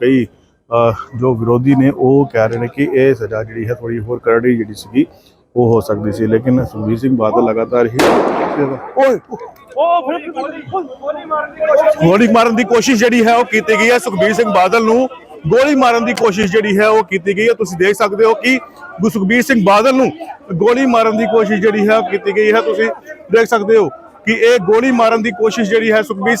ਕਈ ਜੋ ਵਿਰੋਧੀ ਨੇ ਉਹ ਕਹਿ ਰਹੇ ਨੇ ਕਿ ਇਹ ਸਜ਼ਾ ਜਿਹੜੀ ਹੈ ਥੋੜੀ ਹੋਰ ਕਰੜੀ ਜਿਹੜੀ ਸੀਗੀ ਉਹ ਹੋ ਸਕਦੀ ਸੀ। ਲੇਕਿਨ ਸੁਖਬੀਰ ਸਿੰਘ ਬਾਦਲ ਲਗਾਤਾਰ ਹੀ ਓਏ ਗੋਲੀ ਮਾਰਨ ਦੀ ਕੋਸ਼ਿਸ਼ ਜਿਹੜੀ ਹੈ ਉਹ ਕੀਤੀ ਗਈ ਹੈ। ਸੁਖਬੀਰ ਸਿੰਘ ਬਾਦਲ ਨੂੰ ਗੋਲੀ ਮਾਰਨ ਦੀ ਕੋਸ਼ਿਸ਼ ਜਿਹੜੀ ਹੈ ਉਹ ਕੀਤੀ ਗਈ ਹੈ। ਤੁਸੀਂ ਦੇਖ ਸਕਦੇ ਹੋ ਕਿ ਸੁਖਬੀਰ ਸਿੰਘ ਬਾਦਲ ਨੂੰ ਗੋਲੀ ਮਾਰਨ ਦੀ ਕੋਸ਼ਿਸ਼ ਜਿਹੜੀ ਹੈ ਉਹ ਕੀਤੀ ਗਈ ਹੈ। ਤੁਸੀਂ ਦੇਖ ਸਕਦੇ ਹੋ ਕਿ ਇਹ ਗੋਲੀ ਮਾਰਨ ਦੀ ਕੋਸ਼ਿਸ਼ ਜਿਹੜੀ ਹੈ Sukhbir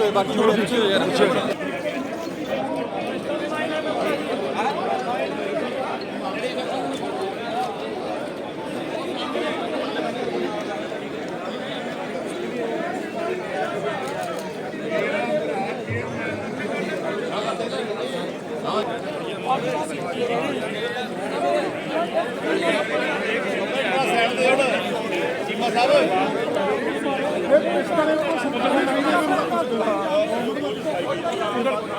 tutuyor bak şurada tutuyor yani. Hep beş tane yapmasın.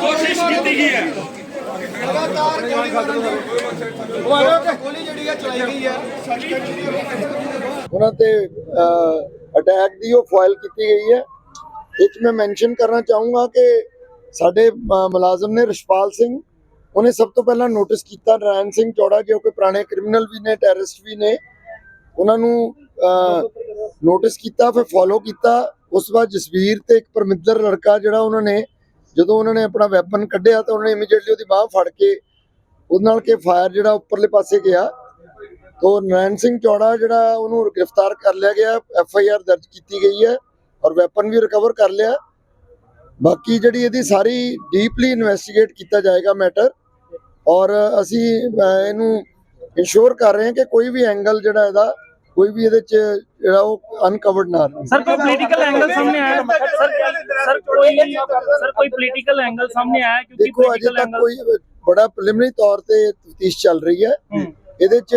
ਕੋਸ਼ਿਸ਼ ਕੀਤੀ ਗਈ ਹੈ। ਗੋਲੀ ਜਿਹੜੀ ਹੈ ਚਲਾਈ ਗਈ ਹੈ। ਉਹਨਾਂ ਤੇ ਅਟੈਕ ਦੀ ਉਹ ਫਾਈਲ ਕੀਤੀ ਗਈ ਹੈ। ਇਹ 'ਚ ਮੈਂ ਮੈਂਸ਼ਨ ਕਰਨਾ ਚਾਹੂੰਗਾ ਕਿ ਸਾਡੇ ਮੁਲਾਜ਼ਮ ਨੇ ਰਿਸ਼ਪਾਲ ਸਿੰਘ ਉਹਨੇ ਸਭ ਤੋਂ ਪਹਿਲਾਂ ਨੋਟਿਸ ਕੀਤਾ ਨਰਾਇਣ ਸਿੰਘ ਚੌੜਾ ਜੋ ਕਿ ਪੁਰਾਣੇ ਕ੍ਰਿਮੀਨਲ ਵੀ ਨੇ ਟੈਰਰਿਸਟ ਵੀ ਨੇ। ਉਹਨਾਂ ਨੂੰ ਨੋਟਿਸ ਕੀਤਾ ਫਿਰ ਫੋਲੋ ਕੀਤਾ। ਉਸ ਤੋਂ ਬਾਅਦ ਜਸਵੀਰ ਤੇ ਇੱਕ ਪਰਮਿੰਦਰ ਲੜਕਾ ਜਿਹੜਾ ਉਹਨਾਂ ਨੇ, ਜਦੋਂ ਉਹਨਾਂ ਨੇ ਆਪਣਾ ਵੈਪਨ ਕੱਢਿਆ ਤਾਂ ਉਹਨਾਂ ਨੇ ਇਮੀਡੀਏਟਲੀ ਉਹਦੀ ਬਾਹ ਫੜ ਕੇ ਉਹਦੇ ਨਾਲ ਕੇ ਫਾਇਰ ਜਿਹੜਾ ਉੱਪਰਲੇ ਪਾਸੇ ਗਿਆ। ਤੋ ਨਰੈਣ ਸਿੰਘ ਚੌੜਾ ਜਿਹੜਾ ਉਹਨੂੰ ਗ੍ਰਿਫਤਾਰ ਕਰ ਲਿਆ ਗਿਆ ਐਫ ਆਈ ਆਰ ਦਰਜ ਕੀਤੀ ਗਈ ਹੈ ਔਰ ਵੈਪਨ ਵੀ ਰਿਕਵਰ ਕਰ ਲਿਆ। ਬਾਕੀ ਜਿਹੜੀ ਇਹਦੀ ਸਾਰੀ ਡੀਪਲੀ ਇਨਵੈਸਟੀਗੇਟ ਕੀਤਾ ਜਾਏਗਾ ਮੈਟਰ ਔਰ ਅਸੀਂ ਇਹਨੂੰ ਇਨਸ਼ੋਰ ਕਰ ਰਹੇ ਹਾਂ ਕਿ ਕੋਈ ਵੀ ਐਂਗਲ ਜਿਹੜਾ ਇਹਦਾ ਕੋਈ ਵੀ ਇਹਦੇ ਚ ਜਿਹੜਾ ਉਹ ਅਨਕਵਰਡ ਨਾ ਰਹੇ। ਸਰ ਕੋਈ ਪੋਲੀਟੀਕਲ ਐਂਗਲ ਸਾਹਮਣੇ ਆਇਆ ਸਰ ਸਰ ਕੋਈ ਸਰ ਕੋਈ ਪੋਲੀਟੀਕਲ ਐਂਗਲ ਸਾਹਮਣੇ ਆਇਆ ਕਿਉਂਕਿ ਦੇਖੋ ਅਜੇ ਤੱਕ ਕੋਈ ਬੜਾ ਪ੍ਰੀਲਿਮਿਨਰੀ ਤੌਰ ਤੇ ਤਫਤੀਸ਼ ਚੱਲ ਰਹੀ ਹੈ। ਇਹਦੇ ਚ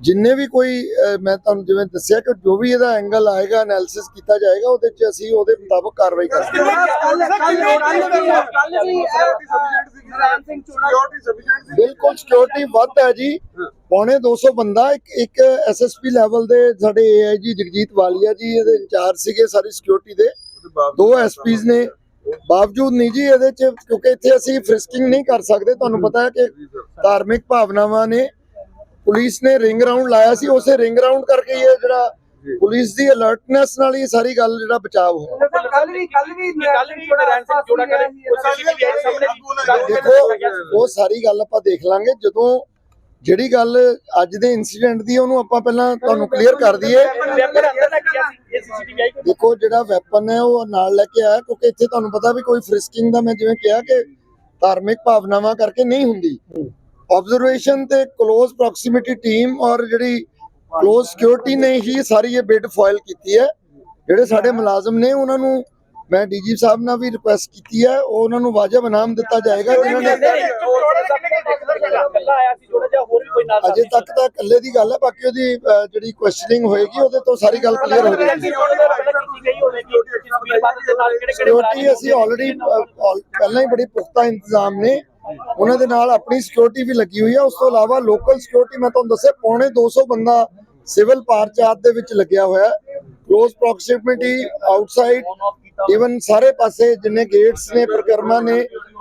ਜਿੰਨੇ ਵੀ ਕੋਈ ਮੈਂ ਤੁਹਾਨੂੰ ਜਿਵੇਂ ਦੱਸਿਆ ਕਿ ਜੋ ਵੀ ਇਹਦਾ ਐਂਗਲ ਆਏਗਾ ਐਨਾਲਿਸਿਸ ਕੀਤਾ ਜਾਏਗਾ ਉਹਦੇ ਚ ਅਸੀਂ ਉਹਦੇ ਮੁਤਾਬਕ ਕਾਰਵਾਈ ਕਰਾਂਗੇ ਬਿਲਕੁਲ ਸਿਕਿਉਰਿਟੀ ਵੱਧ ਹੈ ਜੀ। ਪੌਣੇ 200 ਬੰਦਾ ਇੱਕ ਇੱਕ ਐਸਐਸਪੀ ਲੈਵਲ ਦੇ ਸਾਡੇ ਏਆਈਜੀ ਜਗਜੀਤ ਵਾਲੀਆ ਜੀ ਇਹਦੇ ਇੰਚਾਰਜ ਸੀਗੇ ਸਾਰੀ ਸਿਕਿਉਰਿਟੀ ਦੇ। ਦੋ ਐਸਪੀਜ਼ ਨੇ। ਬਾਵਜੂਦ ਨਹੀਂ ਜੀ ਇਹਦੇ ਚ ਕਿਉਂਕਿ ਇੱਥੇ ਅਸੀਂ ਫ੍ਰਿਸਕਿੰਗ ਨਹੀਂ ਕਰ ਸਕਦੇ ਤੁਹਾਨੂੰ ਪਤਾ ਹੈ ਕਿ ਧਾਰਮਿਕ ਭਾਵਨਾਵਾਂ ਨੇ। ਪੁਲਿਸ ਨੇ ਰਿੰਗ ਰਾਉਂਡ ਲਾਇਆ ਸੀ ਉਸੇ ਰਿੰਗ ਰਾਉਂਡ ਕਰਕੇ ਹੀ ਇਹ ਜਿਹੜਾ ਪੁਲਿਸ ਦੀ ਅਲਰਟਨੈਸ ਨਾਲ ਹੀ ਸਾਰੀ ਗੱਲ ਜਿਹੜਾ ਬਚਾਅ ਹੋਇਆ। ਕੱਲ ਵੀ ਕੱਲ ਵੀ ਕੱਲ ਵੀ ਨਰਾਇਣ ਸਿੰਘ ਜੋੜਾ ਕਰੇ। ਉਹ ਸੀਸੀਟੀਵੀ ਆਈ ਸਾਹਮਣੇ ਜੀ ਦੇਖੋ ਉਹ ਸਾਰੀ ਗੱਲ ਆਪਾਂ ਦੇਖ ਲਾਂਗੇ। ਜਦੋਂ ਜਿਹੜੀ ਗੱਲ ਅੱਜ ਦੇ ਇਨਸੀਡੈਂਟ ਦੀ ਉਹਨੂੰ ਆਪਾਂ ਪਹਿਲਾਂ ਤੁਹਾਨੂੰ ਕਲੀਅਰ ਕਰ ਦਈਏ। ਦੇਖੋ ਜਿਹੜਾ ਵੈਪਨ ਹੈ ਉਹ ਨਾਲ ਲੈ ਕੇ ਆਇਆ ਕਿਉਂਕਿ ਇੱਥੇ ਤੁਹਾਨੂੰ ਪਤਾ ਵੀ ਕੋਈ ਫ੍ਰਿਸਕਿੰਗ ਦਾ ਮੈਂ ਜਿਵੇਂ ਕਿਹਾ ਕਿ ਧਾਰਮਿਕ ਭਾਵਨਾਵਾਂ ਕਰਕੇ ਨਹੀਂ ਹੁੰਦੀ। ਆਬਜ਼ਰਵੇਸ਼ਨ ਤੇ ক্লোਜ਼ ਪ੍ਰੋਕਸੀਮਿਟੀ ਟੀਮ ਔਰ ਜਿਹੜੀ ক্লোਜ਼ ਸਿਕਿਉਰਿਟੀ ਨੇ ਹੀ ਸਾਰੀ ਇਹ ਬਿਡ ਫਾਇਲ ਕੀਤੀ ਹੈ। ਜਿਹੜੇ ਸਾਡੇ ਮੁਲਾਜ਼ਮ ਨੇ ਉਹਨਾਂ ਨੂੰ ਮੈਂ ਡੀਜੀ ਸਾਹਿਬ ਨਾਲ ਵੀ ਰਿਕੁਐਸਟ ਕੀਤੀ ਹੈ ਉਹ ਉਹਨਾਂ ਨੂੰ ਵਾਜਬ ਇਨਾਮ ਦਿੱਤਾ ਜਾਏਗਾ ਜਿਨ੍ਹਾਂ ਨੇ ਅਜੇ ਤੱਕ ਤਾਂ ਇਕੱਲੇ ਦੀ ਗੱਲ ਹੈ ਬਾਕੀ ਉਹਦੀ ਜਿਹੜੀ ਕੁਐਸਚਨਿੰਗ ਹੋਏਗੀ ਉਹਦੇ ਤੋਂ ਸਾਰੀ ਗੱਲ ਕਲੀਅਰ ਹੋ ਜਾਏਗੀ ਸਿਕਿਉਰਿਟੀ ਅਸੀਂ ਆਲਰੇਡੀ ਪਹਿਲਾਂ ਹੀ ਬੜੀ ਪੁਖਤਾ ਇੰਤਜ਼ਾਮ ਨੇ। ਉਹਨਾਂ ਦੇ ਨਾਲ ਆਪਣੀ ਸਿਕਿਉਰਿਟੀ ਵੀ ਲੱਗੀ ਹੋਈ ਹੈ। ਉਸ ਤੋਂ ਇਲਾਵਾ ਲੋਕਲ ਸਿਕਿਉਰਿਟੀ ਮੈਂ ਤੁਹਾਨੂੰ ਦੱਸਿਆ ਪੌਣੇ 200 ਬੰਦਾ ਸਿਵਲ ਪਾਰਚਾਤ ਦੇ ਵਿੱਚ ਲੱਗਿਆ ਹੋਇਆ ਹੈ। ক্লোਜ਼ ਪ੍ਰੋਕਸੀਮਿਟੀ ਆਊਟਸਾਈਡ ਇਵਨ ਸਾਰੇ ਪਾਸੇ ਜਿੰਨੇ ਗੇਟਸ ਨੇ ਪ੍ਰਕਰਮਾਂ ਨੇ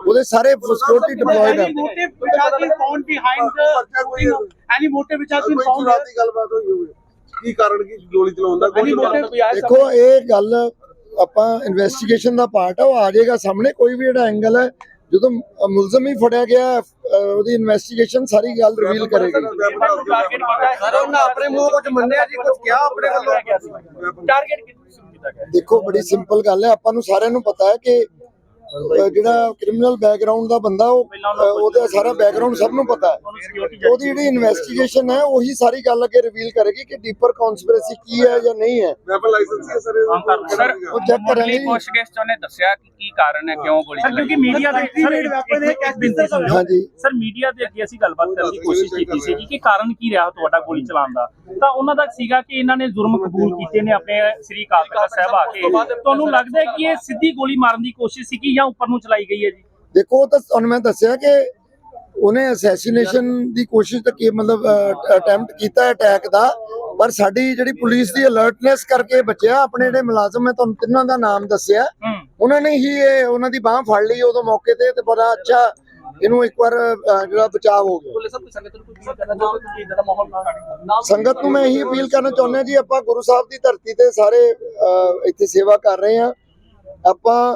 ਉਹਦੇ ਸਾਰੇ ਸਿਕਿਉਰਿਟੀ ਡਿਪਲੋਇਡ ਹੈ? ਦੀ ਗੱਲਬਾਤ ਹੋਈ ਹੋਵੇ। ਕੀ ਕਾਰਨ ਕੀ ਗੋਲੀ ਚਲਾਉਣ ਦਾ? ਦੇਖੋ ਇਹ ਗੱਲ ਆਪਾਂ ਇਨਵੈਸਟੀਗੇਸ਼ਨ ਦਾ ਪਾਰਟ ਆ ਉਹ ਆ ਜਾਏਗਾ। ਸਾਹਮਣੇ ਕੋਈ ਵੀ ਜਿਹੜਾ ਐਂਗਲ ਹੈ ਜਦੋਂ ਮੁਲਜ਼ਮ ਹੀ ਫੜਿਆ ਗਿਆ ਉਹਦੀ ਇਨਵੈਸਟੀਗੇਸ਼ਨ ਸਾਰੀ ਗੱਲ ਰਿਵੀਲ ਕਰੇਗੀ। ਸਰ ਉਹਨਾਂ ਆਪਣੇ ਮੂੰਹ ਕੁਝ ਮੰਨਿਆ ਜੀ ਕੁਝ ਕਿਹਾ ਆਪਣੇ ਵੱਲੋਂ ਟਾਰਗੇਟ ਦੇਖੋ ਬੜੀ ਸਿੰਪਲ ਗੱਲ ਹੈ। ਆਪਾਂ ਨੂੰ ਸਾਰਿਆਂ ਨੂੰ ਪਤਾ ਹੈ ਕਿ ਜਿਹੜਾ ਕ੍ਰਿਮੀਨਲ ਬੈਕਗ੍ਰਾਉਂਡ ਦਾ ਬੰਦਾ ਉਹ ਉਹਦਾ ਸਾਰਾ ਬੈਕਗ੍ਰਾਉਂਡ ਸਭ ਨੂੰ ਪਤਾ ਹੈ। ਉਹਦੀ ਜਿਹੜੀ ਇਨਵੈਸਟੀਗੇਸ਼ਨ ਹੈ ਉਹੀ ਸਾਰੀ ਗੱਲ ਅੱਗੇ ਰਿਵੀਲ ਕਰੇਗੀ ਕਿ ਡੀਪਰ ਕਨਸਪੀਰੇਸੀ ਕੀ ਹੈ ਜਾਂ ਨਹੀਂ ਹੈ। ਵੈਪਨ ਲਾਇਸੈਂਸ ਹੈ ਸਰ ਉਹ ਚੈੱਕ ਕਰਾਂਗੇ। ਜੀ। ਪੁੱਛਗਿੱਛ ਚ ਉਹਨੇ ਦੱਸਿਆ ਕਿ ਕੀ ਕਾਰਨ ਹੈ ਕਿਉਂ ਗੋਲੀ ਸਰ ਕਿਉਂਕਿ ਮੀਡੀਆ ਦੇ ਸਰ ਇੱਕ- ਬਿੰਦੀ ਹਾਂਜੀ। ਸਰ ਮੀਡੀਆ ਦੇ ਅੱਗੇ ਅਸੀਂ ਗੱਲਬਾਤ ਕਰਨ ਦੀ ਕੋਸ਼ਿਸ਼ ਕੀਤੀ ਸੀ ਕਿ ਕਾਰਨ ਕੀ ਰਿਹਾ ਤੁਹਾਡਾ ਗੋਲੀ ਚਲਾਉਣ ਦਾ। ਤਾਂ ਉਹਨਾਂ ਦਾ ਸੀਗਾ ਕਿ ਇਹਨਾਂ ਨੇ ਜੁਰਮ ਕਬੂਲ ਕੀਤੇ ਨੇ ਆਪਣੇ ਸ੍ਰੀ ਤਖਤ ਸਾਹਿਬ ਆ ਕੇ। ਤੁਹਾਨੂੰ ਲੱਗਦਾ ਹੈ ਕਿ ਇਹ ਸਿੱਧੀ ਗੋਲੀ ਮਾਰਨ ਦੀ ਕੋਸ਼ਿਸ਼ ਸੀ ਕਿ ਜਾਂ ਉੱਪਰ ਨੂੰ ਚਲਾਈ ਗਈ ਹੈ ਜੀ? ਦੇਖੋ ਉਹ ਤਾਂ ਤੁਹਾਨੂੰ ਮੈਂ ਦੱਸਿਆ ਕਿ ਉਹਨੇ ਅਸੈਸੀਨੇਸ਼ਨ ਦੀ ਕੋਸ਼ਿਸ਼ ਤਾਂ ਕੀ ਮਤਲਬ ਅਟੈਂਪਟ ਕੀਤਾ ਅਟੈਕ ਦਾ ਪਰ ਸਾਡੀ ਜਿਹੜੀ ਪੁਲਿਸ ਦੀ ਅਲਰਟਨੈਸ ਕਰਕੇ ਬਚਿਆ ਆਪਣੇ ਜਿਹੜੇ ਮੁਲਾਜ਼ਮ ਮੈਂ ਤੁਹਾਨੂੰ ਤਿੰਨਾਂ ਦਾ ਨਾਮ ਦੱਸਿਆ। ਹੂੰ। ਉਹਨਾਂ ਨੇ ਹੀ ਇਹ ਉਹਨਾਂ ਦੀ ਬਾਹ ਫੜ ਲਈ ਉਦੋਂ ਮੌਕੇ ਤੇ ਤੇ ਬੜਾ ਅੱਛਾ ਇਹਨੂੰ ਇੱਕ ਵਾਰ ਜਿਹੜਾ ਬਚਾਅ ਹੋ ਗਿਆ। ਪੁਲਿਸ ਸਭ ਸੰਗਤ ਨੂੰ ਮੈਂ ਇਹੀ ਅਪੀਲ ਕਰਨਾ ਚਾਹੁੰਦਾ ਜੀ ਆਪਾਂ ਗੁਰੂ ਸਾਹਿਬ ਦੀ ਧਰਤੀ ਤੇ ਸਾਰੇ ਇੱਥੇ ਸੇਵਾ ਕਰ ਰਹੇ ਹਾਂ। ਆਪਾਂ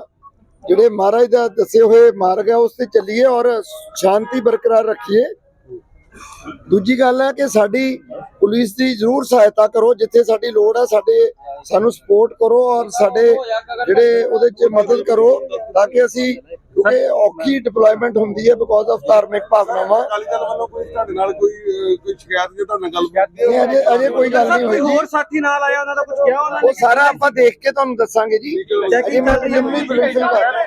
ਜਿਹੜੇ ਮਹਾਰਾਜ ਦਾ ਦੱਸੇ ਹੋਏ ਮਾਰਗ ਹੈ ਉਸ ਤੇ ਚੱਲੀਏ ਔਰ ਸ਼ਾਂਤੀ ਬਰਕਰਾਰ ਰੱਖੀਏ। ਦੂਜੀ ਗੱਲ ਹੈ ਕਿ ਸਾਡੀ ਪੁਲਿਸ ਦੀ ਜ਼ਰੂਰ ਸਹਾਇਤਾ ਕਰੋ ਜਿੱਥੇ ਸਾਡੀ ਲੋੜ ਹੈ ਸਾਡੇ ਸਾਨੂੰ ਸਪੋਰਟ ਕਰੋ ਔਰ ਸਾਡੇ ਜਿਹੜੇ ਉਹਦੇ 'ਚ ਮਦਦ ਕਰੋ ਤਾਂ ਕਿ ਅਸੀਂ ਕਿਉਂਕਿ ਔਖੀ ਡਿਪਲੋਇਮੈਂਟ ਹੁੰਦੀ ਹੈ ਬਿਕੋਜ਼ ਆਫ ਧਾਰਮਿਕ ਭਾਵਨਾਵਾਂ। ਅਕਾਲੀ ਦਲ ਵੱਲੋਂ ਕੋਈ ਤੁਹਾਡੇ ਨਾਲ ਕੋਈ ਅਹ, ਕੋਈ ਸ਼ਿਕਾਇਤ ਜੇ ਤੁਹਾਡੇ ਨਾਲ ਗੱਲ ਨਹੀਂ ਅਜੇ ਅਜੇ ਕੋਈ ਗੱਲ ਨਹੀਂ ਹੋਈ ਹੋਰ ਸਾਥੀ ਨਾਲ ਆਇਆ ਉਹਨਾਂ ਦਾ ਕੁਝ ਕਿਹਾ ਉਹਨਾਂ ਉਹ ਸਾਰਾ ਆਪਾਂ ਦੇਖ ਕੇ ਤੁਹਾਨੂੰ ਦੱਸਾਂਗੇ ਜੀ। ਅਜੇ ਮੈਂ ਪ੍ਰੀਲਿਮਿਨਰੀ ਕਰ